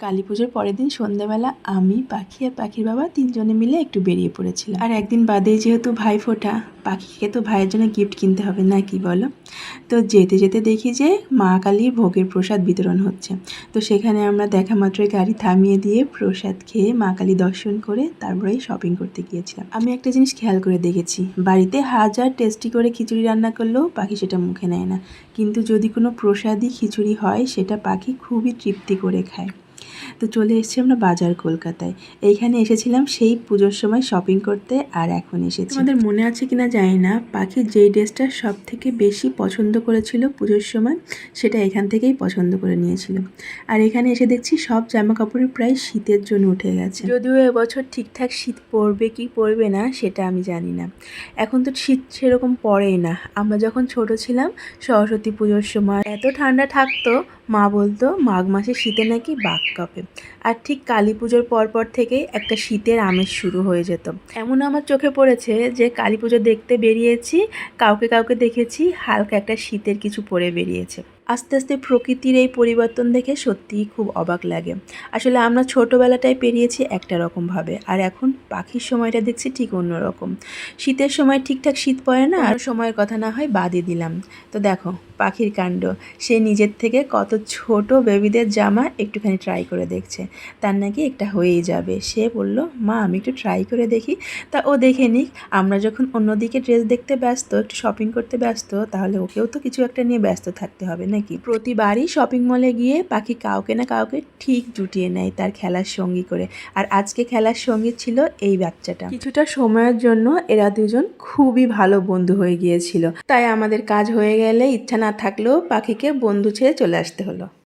কালী পুজোর পরের দিন সন্ধ্যাবেলা আমি, পাখি আর পাখির বাবা তিনজনে মিলে একটু বেরিয়ে পড়েছিলাম। আর একদিন বাদেই যেহেতু ভাই ফোটা, পাখিকে তো ভাইয়ের জন্য গিফট কিনতে হবে না কি বলো? তো যেতে যেতে দেখি যে মা কালীর ভোগের প্রসাদ বিতরণ হচ্ছে। তো সেখানে আমরা দেখা মাত্রই গাড়ি থামিয়ে দিয়ে প্রসাদ খেয়ে মা কালী দর্শন করে তারপরেই শপিং করতে গিয়েছিলাম। আমি একটা জিনিস খেয়াল করে দেখেছি, বাড়িতে হাজার টেস্টি করে খিচুড়ি রান্না করলেও পাখি সেটা মুখে নেয় না। কিন্তু যদি কোনো প্রসাদই খিচুড়ি হয়, সেটা পাখি খুবই তৃপ্তি করে খায়। তো চলে এসেছি আমরা বাজার কলকাতায়। এইখানে এসেছিলাম সেই পুজোর সময় শপিং করতে আর এখন এসেছি। আমাদের মনে আছে কিনা জানি না, পাখি যেই ড্রেসটা সব থেকে বেশি পছন্দ করেছিল পুজোর সময়, সেটা এখান থেকেই পছন্দ করে নিয়েছিল। আর এখানে এসে দেখছি সব জামা কাপড়ের প্রায় শীতের জন্য উঠে গেছে। যদিও এবছর ঠিকঠাক শীত পড়বে কি পড়বে না, সেটা আমি জানি না। এখন তো শীত সেরকম পড়েই না। আমরা যখন ছোট ছিলাম, সরস্বতী পুজোর সময় এত ঠান্ডা থাকতো, মা বলতো, মাঘ মাসে শীতে নাকি বাঘ কাঁপে। আর ঠিক কালী পুজোর পরপর থেকেই একটা শীতের আমেজ শুরু হয়ে যেত। এমন আমার চোখে পড়েছে যে কালী পুজো দেখতে বেরিয়েছি, কাউকে কাউকে দেখেছি, হালকা একটা শীতের কিছু পরে বেরিয়েছে। আস্তে আস্তে প্রকৃতির এই পরিবর্তন দেখে সত্যিই খুব অবাক লাগে। আসলে আমরা ছোটোবেলাটায় পেরিয়েছি একটা রকমভাবে, আর এখন পাখির সময়টা দেখছি ঠিক অন্যরকম। শীতের সময় ঠিকঠাক শীত পড়ে না, আর সময়ের কথা না হয় বাদই দিলাম। তো দেখো পাখির কাণ্ড। সে নিজের থেকে কত ছোট বেবিদের জামা একটুখানি ট্রাই করে দেখছে। তার নাকি একটা হয়েই যাবে। সে বলল, মা, আমি একটু ট্রাই করে দেখি। তা ও দেখে নিক, আমরা যখন অন্যদিকে ড্রেস দেখতে ব্যস্ত, একটু শপিং করতে ব্যস্ত, তাহলে ওকেও তো কিছু একটা নিয়ে ব্যস্ত থাকতে হবে নাকি? প্রতিবারই শপিং মলে গিয়ে পাখি কাউকে না কাউকে ঠিক জুটিয়ে নেয় তার খেলার সঙ্গী করে। আর আজকে খেলার সঙ্গী ছিল এই বাচ্চাটা। কিছুটা সময়ের জন্য এরা দুজন খুবই ভালো বন্ধু হয়ে গিয়েছিল। তাই আমাদের কাজ হয়ে গেলে ইচ্ছা না থাকলেও পাখিকে বন্ধু ছেড়ে চলে আসতে হলো।